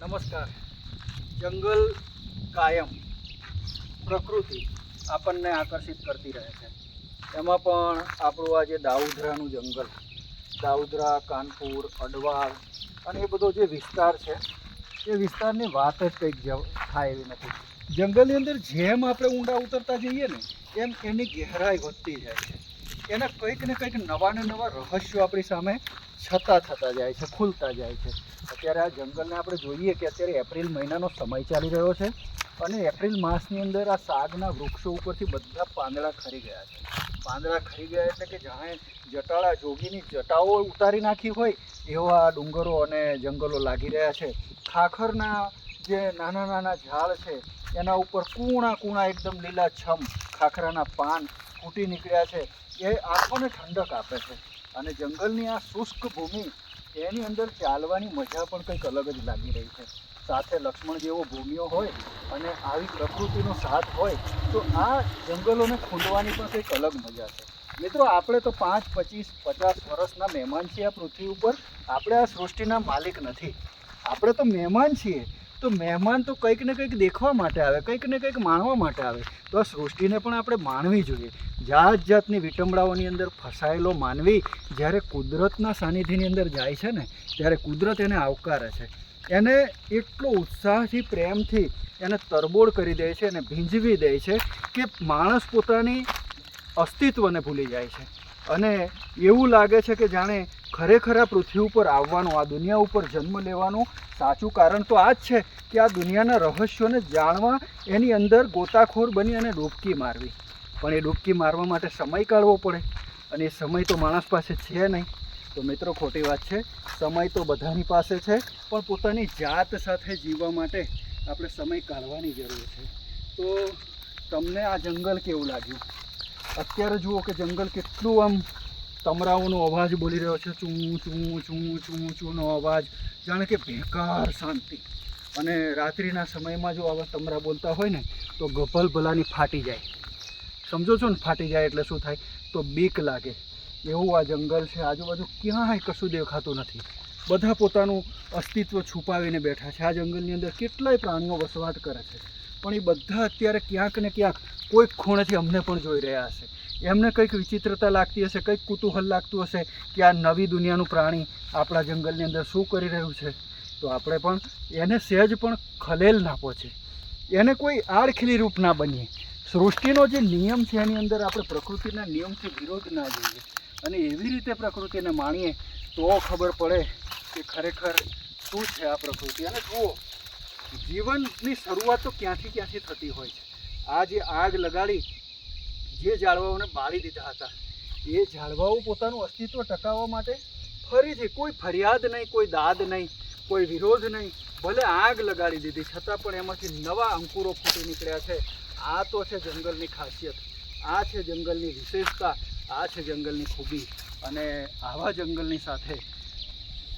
નમસ્કાર. જંગલ કાયમ પ્રકૃતિ આપણને આકર્ષિત કરતી રહે છે. એમાં પણ આપણું આ જે દાઉદરાનું જંગલ, દાઉદરા, કાનપુર અડવાળ અને એ બધો જે વિસ્તાર છે, એ વિસ્તારની વાત જ કંઈક થાય એવી નથી. જંગલની અંદર જેમ આપણે ઊંડા ઉતરતા જઈએ ને, એમ એની ગહેરાઈ વધતી જાય છે. એના કંઈક ને કંઈક નવા ને નવા રહસ્યો આપણી સામે છતા થતા જાય છે, ખુલતા જાય છે. અત્યારે આ જંગલને આપણે જોઈએ કે અત્યારે એપ્રિલ મહિનાનો સમય ચાલી રહ્યો છે અને એપ્રિલ માસની અંદર આ સાગના વૃક્ષો ઉપરથી બધા પાંદડા ખરી ગયા છે. પાંદડા ખરી ગયા એટલે કે જાણે જટાળા જોગીની જટાઓ ઉતારી નાખી હોય એવા ડુંગરો અને જંગલો લાગી રહ્યા છે. ખાખરના જે નાના નાના ઝાડ છે એના ઉપર કૂણા કૂણા એકદમ લીલા છમ ખાખરાના પાન ફૂટી નીકળ્યા છે. એ આંખોને ઠંડક આપે છે. અને જંગલની આ શુષ્ક ભૂમિ, એની અંદર ચાલવાની મજા પણ કંઈક અલગ જ લાગી રહી છે. સાથે લક્ષ્મણ જેવો ભૂમિઓ હોય અને આવી પ્રકૃતિનો સાથ હોય, તો આ જંગલોને ખુલવાની પણ કંઈક અલગ મજા છે. મિત્રો, આપણે તો પાંચ, પચીસ, પચાસ વર્ષના મહેમાન છીએ આ પૃથ્વી ઉપર. આપણે આ સૃષ્ટિના માલિક નથી. આપણે તો મહેમાન છીએ. તો મહેમાન તો કંઈક ને કંઈક દેખવા માટે આવે, કંઈક ને કંઈક માણવા માટે આવે. તો આ સૃષ્ટિને પણ આપણે માણવી જોઈએ. જાત જાતની વિટંબળાઓની અંદર ફસાયેલો માનવી જ્યારે કુદરતના સાનિધ્યની અંદર જાય છે ને, ત્યારે કુદરત એને આવકારે છે. એને એટલો ઉત્સાહથી, પ્રેમથી એને તરબોળ કરી દે છે અને ભીંજવી દે છે કે માણસ પોતાની અસ્તિત્વને ભૂલી જાય છે. અને એવું લાગે છે કે જાણે ખરેખર આ પૃથ્વી ઉપર આવવાનું, આ દુનિયા ઉપર જન્મ લેવાનું સાચું કારણ તો આ જ છે કે આ દુનિયાના રહસ્યોને જાણવા એની અંદર ગોતાખોર બની અને ડૂબકી મારવી. પણ એ ડૂબકી મારવા માટે સમય કાઢવો પડે અને એ સમય તો માણસ પાસે છે નહીં. તો મિત્રો, ખોટી વાત છે. સમય તો બધાની પાસે છે, પણ પોતાની જાત સાથે જીવવા માટે આપણે સમય કાઢવાની જરૂર છે. તો તમને આ જંગલ કેવું લાગ્યું? અત્યારે જુઓ કે જંગલ કેટલું આમ તમરાઓનો અવાજ બોલી રહ્યો છે, ચૂં ચૂં ચૂં ચૂં, ચૂંનો અવાજ. જાણે કે બેકાર શાંતિ. અને રાત્રિના સમયમાં જો આવા તમરા બોલતા હોય ને, તો ગભલ ભલાની ફાટી જાય. સમજો છો ને, ફાટી જાય એટલે શું થાય? તો બીક લાગે. એવું આ જંગલ છે, આજુબાજુ ક્યાંય કશું દેખાતું નથી. બધા પોતાનું અસ્તિત્વ છુપાવીને બેઠા છે. આ જંગલની અંદર કેટલાય પ્રાણીઓ વસવાટ કરે છે. પણ એ બધા અત્યારે ક્યાંક ને ક્યાંક કોઈક ખૂણેથી અમને પણ જોઈ રહ્યા હશે. એમને કંઈક વિચિત્રતા લાગતી હશે, કંઈક કુતૂહલ લાગતું હશે કે આ નવી દુનિયાનું પ્રાણી આપણા જંગલની અંદર શું કરી રહ્યું છે. તો આપણે પણ એને સહેજ પણ ખલેલ ના પહોંચે. એને કોઈ આડખીલી રૂપ ના બનીએ. સૃષ્ટિનો જે નિયમ છે એની અંદર આપણે પ્રકૃતિના નિયમથી વિરોધ ના જોઈએ. અને એવી રીતે પ્રકૃતિને માણીએ તો ખબર પડે કે ખરેખર શું છે આ પ્રકૃતિ. અને જુઓ, જીવનની શરૂઆત તો ક્યાંથી ક્યાંથી થતી હોય છે. આ જે આગ લગાડી જે ઝાડવાઓને બાળી દીધા હતા. એ ઝાડવાઓ પોતાનું અસ્તિત્વ ટકાવવા માટે ફરીથી કોઈ ફરિયાદ નહીં, કોઈ દાદ નહીં, કોઈ વિરોધ નહીં, ભલે આગ લગાડી દીધી, છતાં પણ એમાંથી નવા અંકુરો ફૂટી નીકળ્યા છે. આ તો છે જંગલની ખાસિયત. આ છે જંગલની વિશેષતા. આ છે જંગલની ખૂબી. અને આવા જંગલની સાથે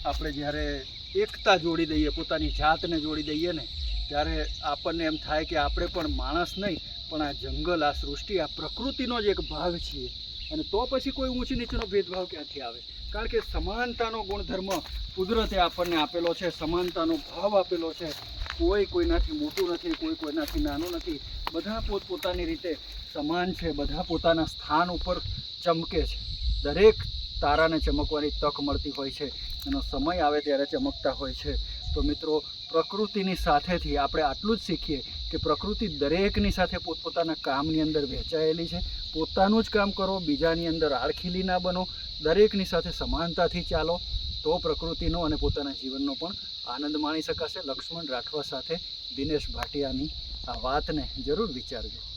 આપણે જ્યારે એકતા જોડી દઈએ, પોતાની જાતને જોડી દઈએ ને, ત્યારે આપણને એમ થાય કે આપણે પણ માણસ નહીં પણ આ જંગલ, આ સૃષ્ટિ, આ પ્રકૃતિનો જ એક ભાગ છીએ. અને તો પછી કોઈ ઊંચી નીચનો ભેદભાવ ક્યાંથી આવે? કારણ કે સમાનતાનો ગુણધર્મ કુદરતે આપણને આપેલો છે, સમાનતાનો ભાવ આપેલો છે. કોઈ કોઈનાથી મોટું નથી, કોઈ કોઈનાથી નાનું નથી. બધા પોતપોતાની રીતે સમાન છે, બધા પોતાના સ્થાન ઉપર ચમકે છે. દરેક તારાને ચમકવાની તક મળતી હોય છે. એનો સમય આવે ત્યારે ચમકતા હોય છે. તો મિત્રો, પ્રકૃતિની સાથેથી આપણે આટલું જ શીખીએ કે પ્રકૃતિ દરેકની સાથે પોતપોતાના કામની અંદર વહેંચાયેલી છે. પોતાનું જ કામ કરો, બીજાની અંદર આળખીલી ના બનો, દરેકની સાથે સમાનતાથી ચાલો, તો પ્રકૃતિનો અને પોતાના જીવનનો પણ આનંદ માણી શકાશે. લક્ષ્મણ રાઠવા સાથે દિનેશ ભાટિયાની આ વાતને જરૂર વિચારજો.